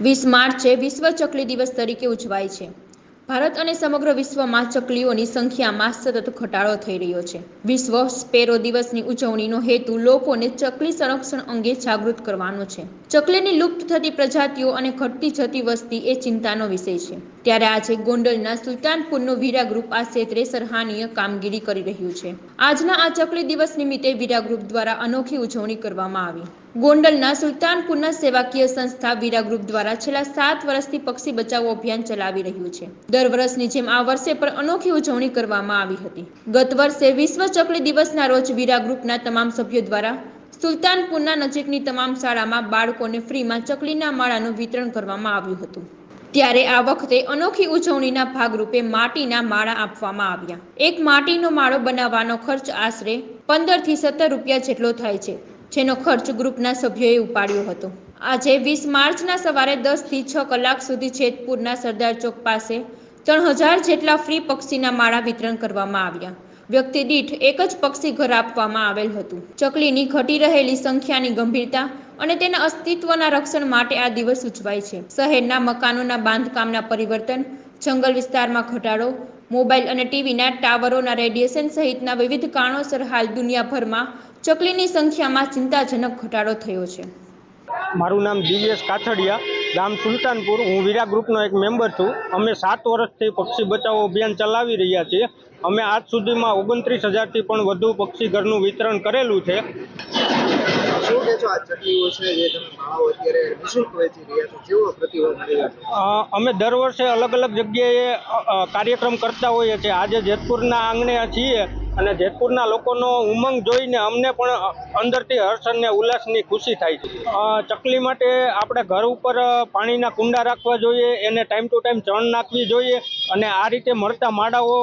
વીસ માર્ચે વિશ્વ ચકલી દિવસ તરીકે ઉજવાય છે. ભારત અને સમગ્ર વિશ્વમાં ચકલીઓની સંખ્યામાં સતત ઘટાડો થઈ રહ્યો છે. વિશ્વ સ્પેરો દિવસની ઉજવણીનો હેતુ લોકોને ચકલી સંરક્ષણ અંગે જાગૃત કરવાનો છે. ચકલીની લુપ્ત થતી પ્રજાતિઓ અને ઘટતી જતી વસ્તી એ ચિંતાનો વિષય છે. ત્યારે આજે ગોંડલના સુલતાનપુરનું વીરા ગ્રુપ આ ક્ષેત્રે સરાહનીય કામગીરી કરી રહ્યું છે. આજના આ ચકલી દિવસ નિમિત્તે વીરા ગ્રુપ દ્વારા અનોખી ઉજવણી કરવામાં આવી. ગોંડલના સુલતાનપુરના સેવાકીય સંસ્થા વીરા ગ્રુપ દ્વારા છેલ્લા સાત વર્ષથી પક્ષી બચાવો અભિયાન ચલાવી રહ્યું છે. દર વર્ષની જેમ આ વર્ષે પણ અનોખી ઉજવણી કરવામાં આવી હતી. ગત વર્ષે વિશ્વ ચકલી દિવસના રોજ વીરા ગ્રુપના તમામ સભ્યો દ્વારા સુલતાનપુરના નજીકની તમામ શાળામાં બાળકોને ફ્રીમાં ચકલીના માળાનું વિતરણ કરવામાં આવ્યું હતું. ત્યારે આ વખતે અનોખી ઉજવણીના ભાગરૂપે માટીના માળા આપવામાં આવ્યા. એક માટીનો માળો બનાવવાનો ખર્ચ આશરે પંદરથી સત્તર રૂપિયા જેટલો થાય છે. જેનો ખર્ચ ગ્રુપના સભ્યોએ ઉપાડ્યો હતો. આજે વીસ માર્ચના સવારે દસથી છ કલાક સુધી જેતપુરના સરદાર ચોક પાસે ત્રણ હજાર જેટલા ફ્રી પક્ષીના માળા વિતરણ કરવામાં આવ્યા. વ્યક્તિ દીઠ એક જ પક્ષી ઘર આપવામાં આવેલ હતું. ચકલીની ઘટી રહેલી સંખ્યાની ગંભીરતા અને તેના અસ્તિત્વના રક્ષણ માટે આ દિવસ ઉજવાય છે. શહેરના મકાનોના બાંધકામના પરિવર્તન, જંગલ વિસ્તારમાં ઘટાડો મોબાઈલ અને ટીવીના ટાવરોના રેડિયેશન સહિતના વિવિધ કારણોસર હાલ દુનિયાભરમાં ચકલીની સંખ્યામાં ચિંતાજનક ઘટાડો થયો છે. મારું નામ દિવ્યેશ કાથડિયા, ગામ સુલતાનપુર. હું વીરા ગ્રુપનો એક મેમ્બર છું. અમે સાત વર્ષથી પક્ષી બચાવો અભિયાન ચલાવી રહ્યા છીએ. અમે આજ સુધીમાં ઓગણત્રીસ હજારથી પણ વધુ પક્ષી ઘરનું વિતરણ કરેલું છે. અમે દર વર્ષે અલગ અલગ જગ્યાએ કાર્યક્રમ કરતા હોઈએ છીએ. આજે જેતપુરના આંગણે છીએ અને જેતપુરના લોકોનો ઉમંગ જોઈને અમને પણ અંદરથી હર્ષ અને ઉલ્લાસની ખુશી થાય છે. ચકલી માટે આપણે ઘર ઉપર પાણીના કુંડા રાખવા જોઈએ, એને ટાઈમ ટુ ટાઈમ ચણ નાખવી જોઈએ અને આ રીતે મળતા માળાઓ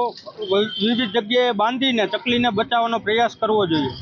વિવિધ જગ્યાએ બાંધીને ચકલીને બચાવવાનો પ્રયાસ કરવો જોઈએ.